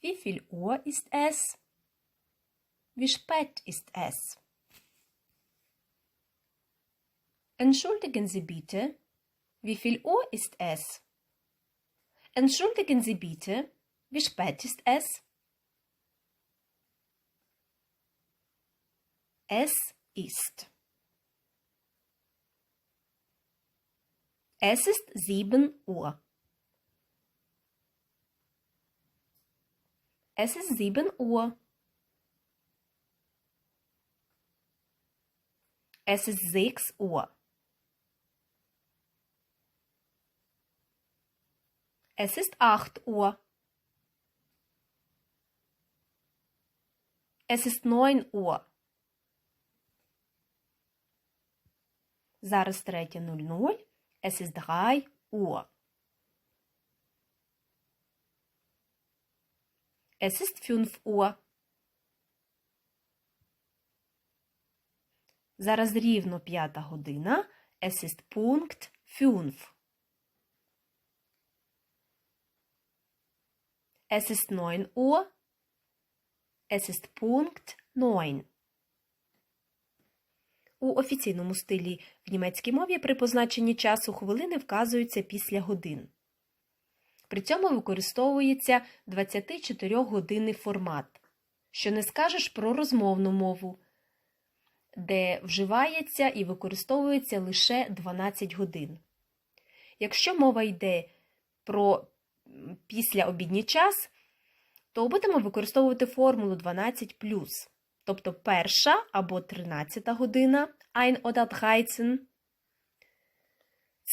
Wie viel Uhr ist es? Wie spät ist es? Entschuldigen Sie bitte, wie viel Uhr ist es? Entschuldigen Sie bitte, wie spät ist es? Es ist. Es ist sieben Uhr. Es ist sieben Uhr. Es ist sechs Uhr. Es ist acht Uhr. Es ist neun Uhr. Зараз третя нуль нуль. Es ist drei Uhr. Es ist fünf Uhr. Зараз рівно п'ята година. Es ist Punkt fünf. Es ist neun Uhr. Es ist Punkt neun. У офіційному стилі в німецькій мові при позначенні часу хвилини вказуються після годин. При цьому використовується 24-годинний формат, що не скажеш про розмовну мову, де вживається і використовується лише 12 годин. Якщо мова йде про післяобідній час, то будемо використовувати формулу 12 тобто перша або 13 година, ein oder 13,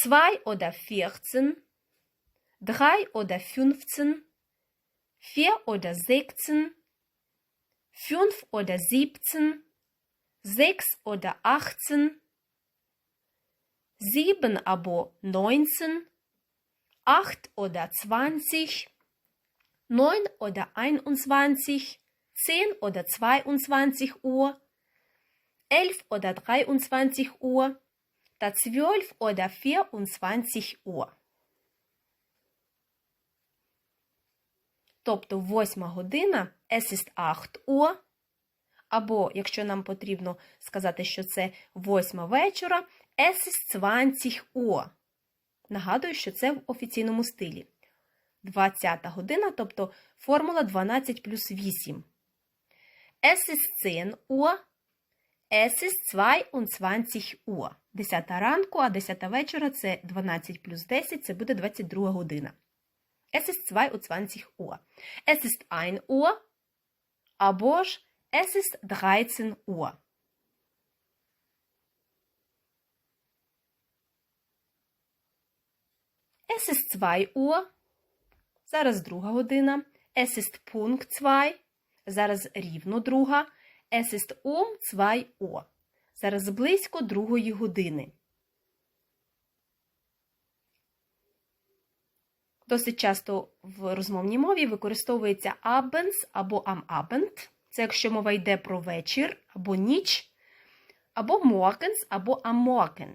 zwei oder 14, drei oder 15, vier oder 16, fünf oder 17, sechs oder 18, sieben aber 19, acht oder 20, neun oder 21, 10 oder 22 Uhr, 11 oder 23 Uhr, та 12 oder 24 Uhr. Тобто восьма година es ist 8 Uhr, або, якщо нам потрібно сказати, що це восьма вечора, es ist 20 Uhr. Нагадую, що це в офіційному стилі. 20 година, тобто формула 12 плюс 8. Es ist 10 Uhr. Es ist 22 Uhr. 10 ранку, а 10 вечора це 12 плюс 10, це буде 22 година. Es ist 22 Uhr. Es ist 1 Uhr. Або ж es ist 13 Uhr. Es ist 2 Uhr. Зараз друга година. Es ist Punkt 2. Зараз рівно друга. Es ist um 2 Uhr. Зараз близько другої години. Досить часто в розмовній мові використовується abends або am. Це якщо мова йде про вечір або ніч, або morgens або am.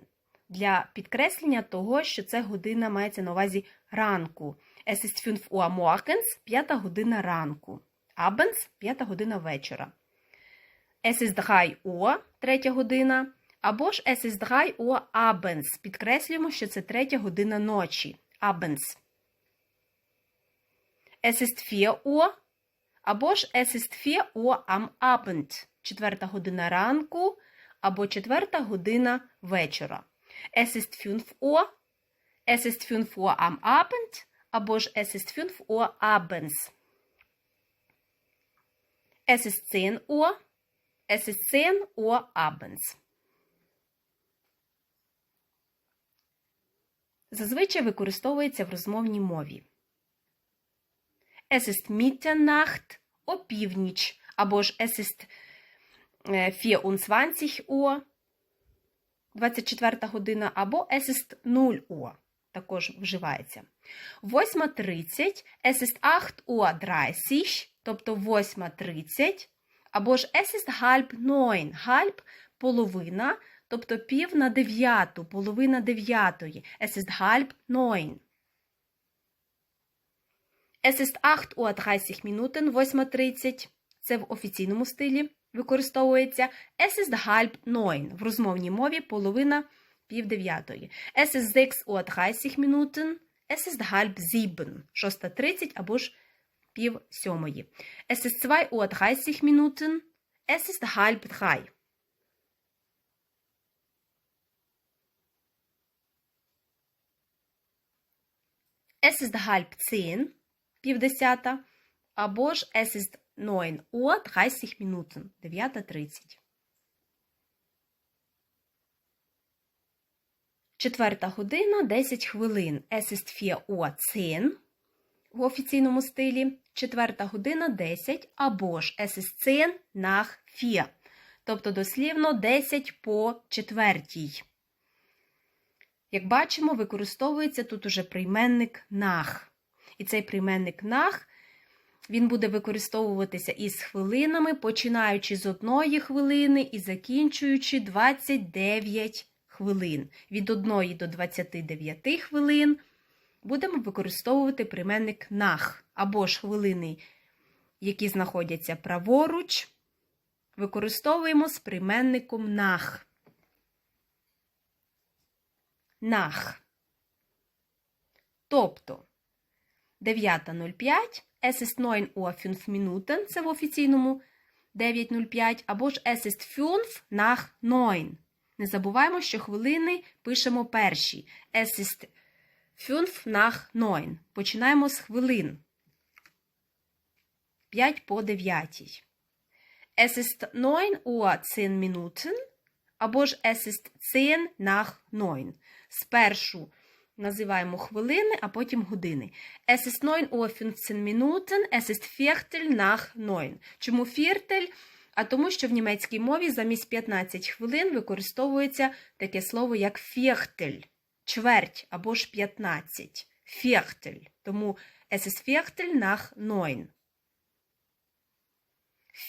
Для підкреслення того, що це година мається на увазі ранку. Es ist 5 Uhr morgens, 5 година ранку. Abends – 5 година вечора. Es ist 3 Uhr – 3 година. Або ж Es ist 3 Uhr abends. Підкреслюємо, що це 3 година ночі. Abends. Es ist 4 Uhr. Або ж Es ist 4 Uhr am Abend. 4 година ранку або 4 година вечора. Es ist 5 Uhr. Es ist 5 Uhr am Abend. Або ж Es ist 5 Uhr abends. Es ist 10 Uhr. Es ist 10 Uhr abends. Зазвичай використовується в розмовній мові. Es ist Mitternacht – опівніч, або ж Es ist 24 Uhr – 24 година, або Es ist 0 Uhr – також вживається. 8.30 Es ist 8 Uhr 30 тобто 8.30, або ж es ist halb neun, halb – половина, тобто пів на дев'яту, половина дев'ятої. Es ist halb neun. Es ist 8 Uhr 30 Minuten, 8.30. Це в офіційному стилі використовується. Es ist halb neun. В розмовній мові половина пів дев'ятої. Es ist 6 Uhr 30 Minuten. Es ist halb sieben. 6.30 або ж пів сьомої. Es ist 2 Uhr 30 Minuten. Es ist halb drei. Es ist halb zehn, півдесята, або ж es ist 9 Uhr 30 Minuten, 9.30. Четверта година 10 хвилин. Es ist 4 Uhr 10 в офіційному стилі. Четверта година 10 або ж es ist 10 nach 4. Тобто дослівно 10 по четвертій. Як бачимо, використовується тут уже прийменник нах. І цей прийменник нах він буде використовуватися із хвилинами, починаючи з одної хвилини і закінчуючи 29 хвилин. Від 1 до 29 хвилин будемо використовувати прийменник нах або ж хвилини, які знаходяться праворуч. Використовуємо з прийменником нах. Нах. Тобто 9.05, es ist 9 Uhr 5 Minuten, це в офіційному 9.05, або ж es ist 5 nach 9. Не забуваємо, що хвилини пишемо перші. Es ist 5 nach 9. Починаємо з хвилин. 5 по 9. Es ist 9 Uhr 10 Minuten, або ж es ist 10 nach 9. Спершу називаємо хвилини, а потім години. Es ist 9 Uhr 15 Minuten, es ist Viertel nach 9. Чому Viertel? А тому, що в німецькій мові замість 15 хвилин використовується таке слово, як Viertel. Чверть або ж 15. Viertel. Тому es ist Viertel nach 9.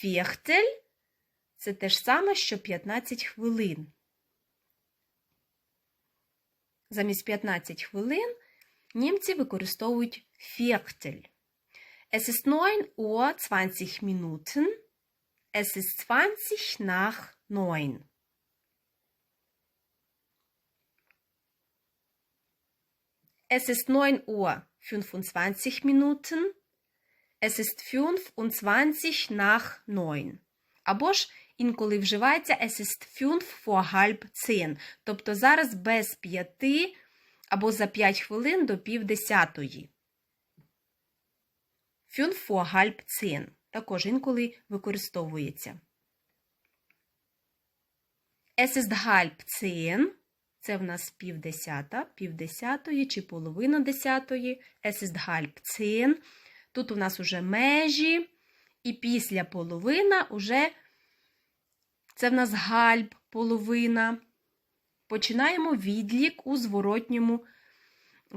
Viertel – це те ж саме, що 15 хвилин. Замість 15 хвилин німці використовують Viertel. Es ist 9 Uhr 20 Minuten. Es ist 20 nach 9. Es ist 9 Uhr 25 Minuten. Es ist 25 nach 9. Або ж інколи вживається es 5 vor halb 10. Тобто зараз без 5 або за 5 хвилин до пів десятої. 5 vor halb 10. Також інколи використовується. Es ist halb 10. Це в нас півдесята, півдесятої чи половина десятої. Es ist halb 10. Тут у нас уже межі, і після половина уже це в нас гальб, половина. Починаємо відлік у зворотньому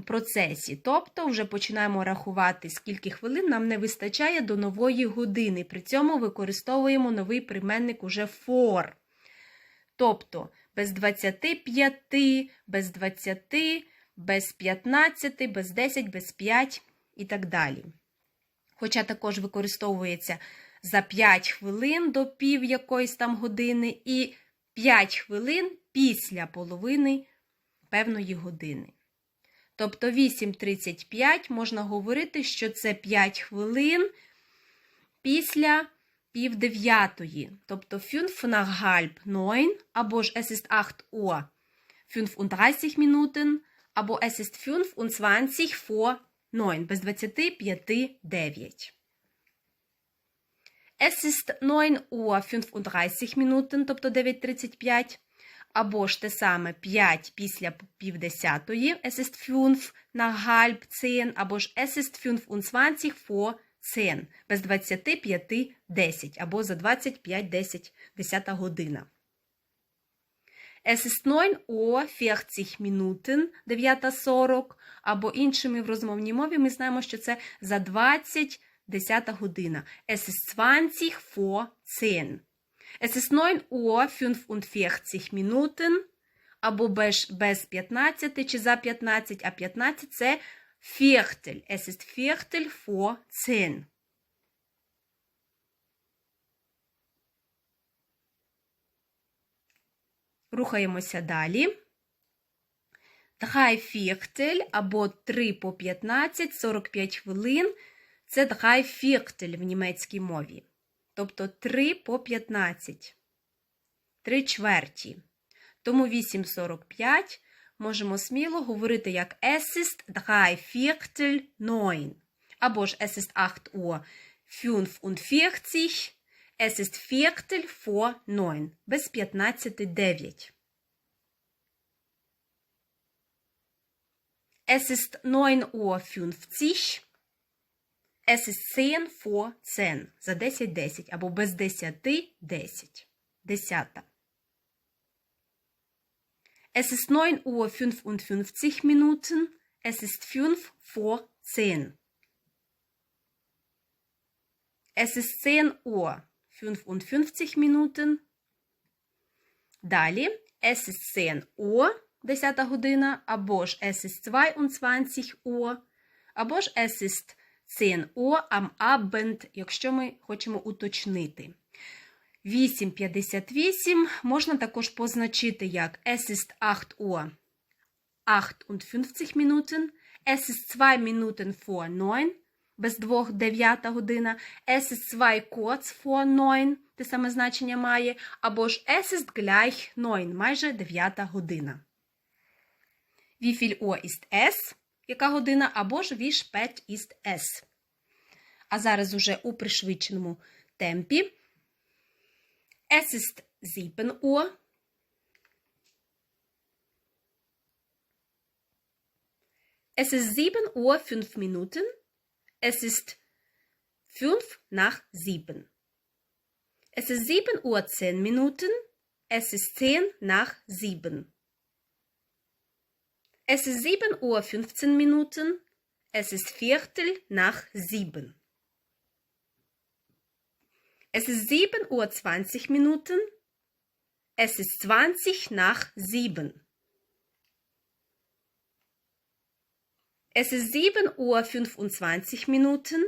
процесі. Тобто, вже починаємо рахувати, скільки хвилин нам не вистачає до нової години. При цьому використовуємо новий прийменник уже for. Тобто, без 25, без 20, без 15, без 10, без 5 і так далі. Хоча також використовується за 5 хвилин до пів якоїсь там години, і 5 хвилин після половини певної години. Тобто 8.35 можна говорити, що це 5 хвилин після пів дев'ятої. Тобто 5 nach halb 9, або ж es ist 8 Uhr 35 Minuten, або es ist 25 vor 9, без 25 9. Es ist 9 Uhr 35 Minuten, тобто 9.35, або ж те саме 5 після півдесятої, es ist 5 nach halb 10, або ж es ist 25 vor 10, без 25 10, або за 25 10, 10 година. Es ist 9 Uhr 40 Minuten, 9.40, або іншими в розмовній мові ми знаємо, що це за 20 10 година. Es ist 20 vor 10. Es ist 9 Uhr 45 Minuten, або без, без 15 чи за 15, а 15 це Viertel. Es ist Viertel vor zehn. Рухаємося далі. Драй фіхтель або 3 по 15, 45 хвилин. Це драй фіхтель в німецькій мові. Тобто 3 по 15. 3 чверті. Тому 8.45 можемо сміло говорити як es ist drei Viertel neun. Або ж es ist 8 Uhr 45. Es ist Viertel vor neun. Без 15 9. Es ist 9 Uhr 50. Es ist 10 vor 10. За 10 10. Або без 10 10. Десята. Es ist 9 Uhr 55 Minuten. Es ist 5 vor 10. Es ist 10 Uhr 55 Minuten. Далі es ist 10 Uhr, 10 година, або ж es ist 22 Uhr, або ж es ist 10 Uhr am Abend, якщо ми хочемо уточнити. 8.58 можна також позначити як es ist 8 Uhr 58 Minuten, es ist 2 Minuten vor 9, без двох 9 година, es ist 2 kurz vor 9, те саме значення має, або ж es ist gleich 9, майже 9 година. Wie viel Uhr ist es? Яка година? Або ж wie spät ist es? А зараз уже у пришвидшеному темпі. Es ist 7 Uhr. Es ist 7 Uhr 5 Minuten. Es ist 5 nach 7. Es ist 7 Uhr 10 Minuten. Es ist 10 nach 7. Es ist 7 Uhr 15 Minuten. Es ist Viertel nach 7. Es ist 7 Uhr 20 Minuten. Es ist 20 nach 7. Es ist 7 Uhr 25 Minuten.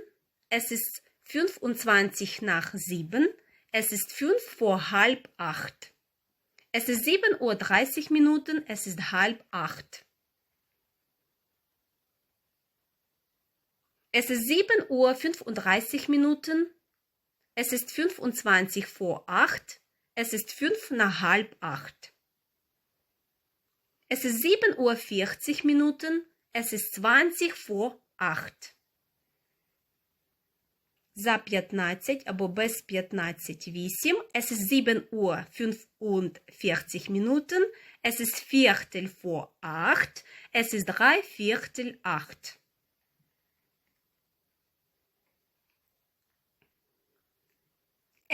Es ist 25 nach 7. Es ist 5 vor halb 8. Es ist 7 Uhr 30 Minuten. Es ist halb 8. Es ist 7 Uhr 35 Minuten. Es ist 25 vor 8. Es ist 5 nach halb 8. Es ist 7 Uhr 40 Minuten. Es ist 20 vor 8. За 15 або без 15 8. Es ist 7 Uhr 45 Minuten. Es ist Viertel vor 8. Es ist 3 Viertel 8.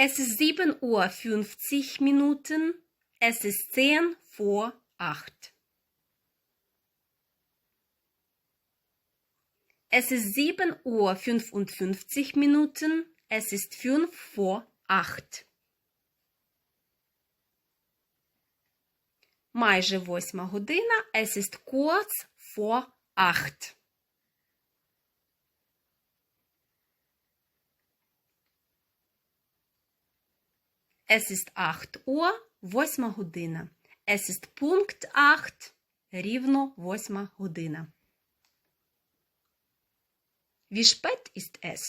Es ist 7 Uhr 50 Minuten. Es ist 10 vor 8. Es ist 7 Uhr 55 Minuten. Es ist 5 vor 8. Майже восьма година. Es ist kurz vor 8. Es ist 8 Uhr, 8 година. Es ist Punkt 8, рівно 8 година. Wie spät ist es?